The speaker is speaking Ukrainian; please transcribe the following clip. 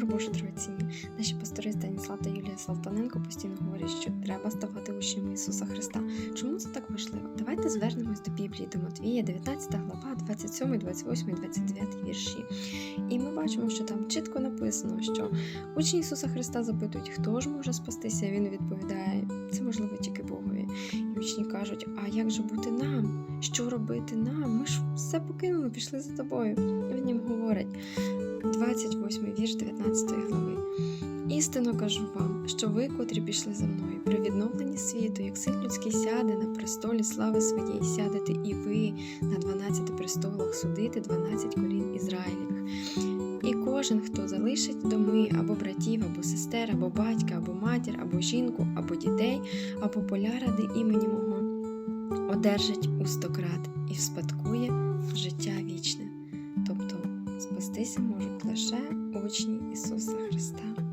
Дорогоцінні. Наші пастори Станіслав та Юлія Салтаненко постійно говорять, що треба ставати учнями Ісуса Христа. Чому це так важливо? Давайте звернемось до Біблії, до Матвія, 19 глава, 27, 28, 29 вірші. І ми бачимо, що там чітко написано, що учні Ісуса Христа запитують, хто ж може спастися. Він відповідає, це можливо тільки Богові. І учні кажуть: а як же бути нам? Що робити нам? Ми ж все покинули, пішли за тобою. І він їм говорить. 28 вірш 19 глави. Істинно кажу вам, що ви, котрі пішли за мною, при відновленні світу, як син людський сяде на престолі слави своєї, сядете і ви на 12 престолах судити 12 колін Ізраїлевих. І кожен, хто залишить доми або братів, або сестер, або батька, або матір, або жінку, або дітей, або поля ради імені мого, одержать у стократ і вспадкує життя вічне. Спастися можуть лише учні Ісуса Христа.